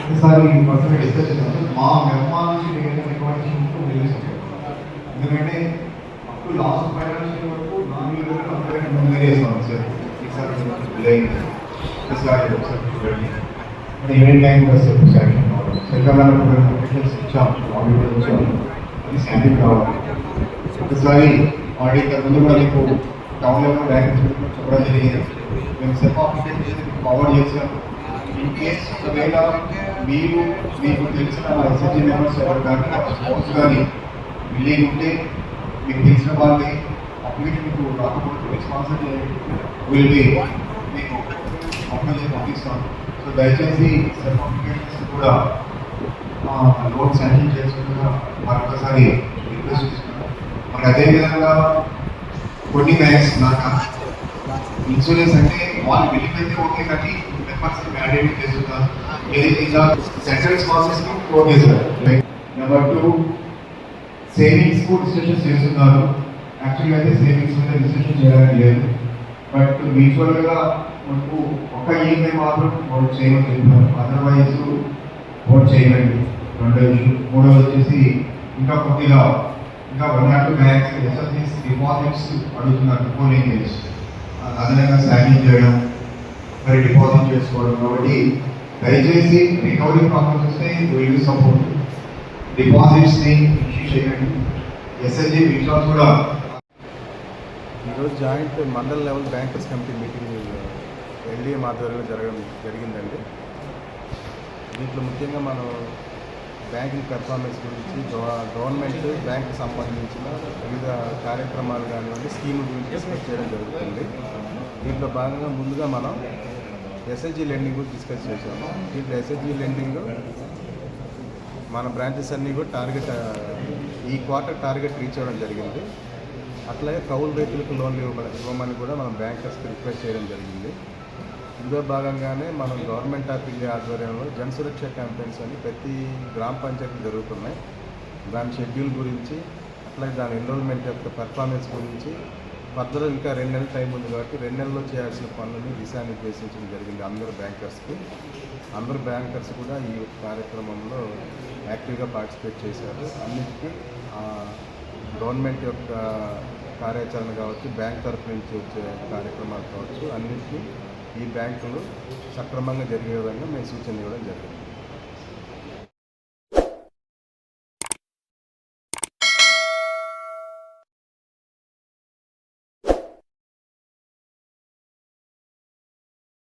ఒకసారి personal discuss చేసినప్పుడు మా నిర్మాణం నుంచి నేను రికమెండేషన్తో వెళ్ళేసాను ఎందుకంటే అప్పుడు లాస్ట్ ఫైనాన్షియల్ వరకు నాలుగు వేల అందరికీ ముందు చేస్తాను సార్ ఈసారి ఒకసారి ఒకసారి ఈవెంట్ టైం కూడా సార్ ఒకసారి సెకండ్ నోటిఫికేషన్స్ ఇచ్చాం ఆడిట్ ఇచ్చాం అది శాంపిల్ కావాలి ఒకసారి ఆడిట్ ముందు కూడా మీకు టౌన్లో లెవెల్ బ్యాంక్ చెప్పడం జరిగింది. మేము సెల్ఫ్ అప్లికేషన్ ఫార్వర్డ్ చేసాం ఇన్ కేస్ ఒకవేళ మీరు మీకు తెలిసిన ఎస్ఎస్జీ మెంబర్స్ ఎవరు కానీ స్పోర్ట్స్ కానీ బిల్లింగ్ ఉంటే మీకు తెలిసిన వాళ్ళని అప్లికేషన్ మీకు రాకపోతే రెస్పాన్సిబుల్ విల్ బి మీకు అప్లికేషన్ పంపిస్తాం. సో దయచేసి సెల్ఫ్ అప్లికేషన్స్ కూడా లోన్ శాంక్షన్ చేసుకుంటున్నా. మరొకసారి రిక్వెస్ట్ చేస్తున్నాం. మరి అదేవిధంగా కొన్ని బ్యాంక్స్ నాకు ఇన్సూరెన్స్ అంటే వాళ్ళు బిల్లింగ్ ఓకే కానీ మెంబర్స్ మ్యాండేట్ చేస్తున్నారు ఇంకా ఇలా సెంట్రల్ స్పాన్సర్స్కి ఫోన్ చేశారు నెంబర్ టూ సేవింగ్స్కు రిజిస్ట్రేషన్ చేస్తున్నారు. యాక్చువల్గా అయితే సేవింగ్స్ మీద రిజిస్ట్రేషన్ చేయడానికి లేదు. బట్ మ్యూచువల్గా మనకు ఒక ఈఎంఐ మాత్రం ఓట్ చేయమని చెప్పారు. అదర్వైజ్ ఓట్ చేయలేదు. రెండో ఇష్యూ మూడోది వచ్చేసి ఇంకా కొద్దిగా ఇంకా one not banks SFS deposits అడుగుతున్నారు బిఫోర్ ఎంగేజ్ అదనంగా సాగింగ్ చేయడం మరి డిపాజిట్ చేసుకోవడం. కాబట్టి దయచేసి రికవరీ ప్రాబ్లమ్స్ వస్తే విల్ సపోర్ట్ డిపాజిట్స్ని ఇష్యూ చేయండి. ఎస్ఎస్జి విషయాలు కూడా ఈరోజు joint mandal level bankers committee meeting LDM ఆధ్వర్యంలో జరగడం జరిగిందండి. దీంట్లో ముఖ్యంగా మనం బ్యాంకింగ్ పెర్ఫార్మెన్స్ గురించి గవర్నమెంట్ బ్యాంకు సంబంధించిన వివిధ కార్యక్రమాలు కానివ్వండి స్కీముల గురించి డిస్కస్ చేయడం జరుగుతుంది. దీంట్లో భాగంగా ముందుగా మనం ఎస్ఎస్జి లెండింగ్ గురించి డిస్కస్ చేశాము. దీంట్లో ఎస్హెచ్జి లెండింగ్ మన బ్రాంచెస్ అన్నీ కూడా టార్గెట్ ఈ క్వార్టర్ టార్గెట్ రీచ్ అవ్వడం జరిగింది. అట్లాగే కౌలు రైతులకు లోన్లు ఇవ్వమని ఇవ్వమని కూడా మనం బ్యాంకర్స్కి రిక్వెస్ట్ చేయడం జరిగింది. ఇందులో భాగంగానే మనం గవర్నమెంట్ ఆఫ్ ఇండియా ఆధ్వర్యంలో జన సురక్ష క్యాంపెయిన్స్ అని ప్రతి గ్రామ పంచాయతీ జరుగుతున్నాయి. దాని షెడ్యూల్ గురించి అట్లాగే దాని ఎన్రోల్మెంట్ యొక్క పెర్ఫార్మెన్స్ గురించి ఫర్దర్ ఇంకా రెండు నెలల టైం ఉంది కాబట్టి రెండు నెలల్లో చేయాల్సిన పనులని దిశానిర్దేశించడం జరిగింది అందరు బ్యాంకర్స్కి. అందరు బ్యాంకర్స్ కూడా ఈ కార్యక్రమంలో యాక్టివ్గా పార్టిసిపేట్ చేశారు. అన్నిటికీ గవర్నమెంట్ యొక్క కార్యాచరణ కావచ్చు బ్యాంక్ తరఫు నుంచి వచ్చే కార్యక్రమాలు కావచ్చు అన్నింటినీ ఈ బ్యాంకులు సక్రమంగా జరిగే విధంగా మేము సూచన ఇవ్వడం జరిగింది.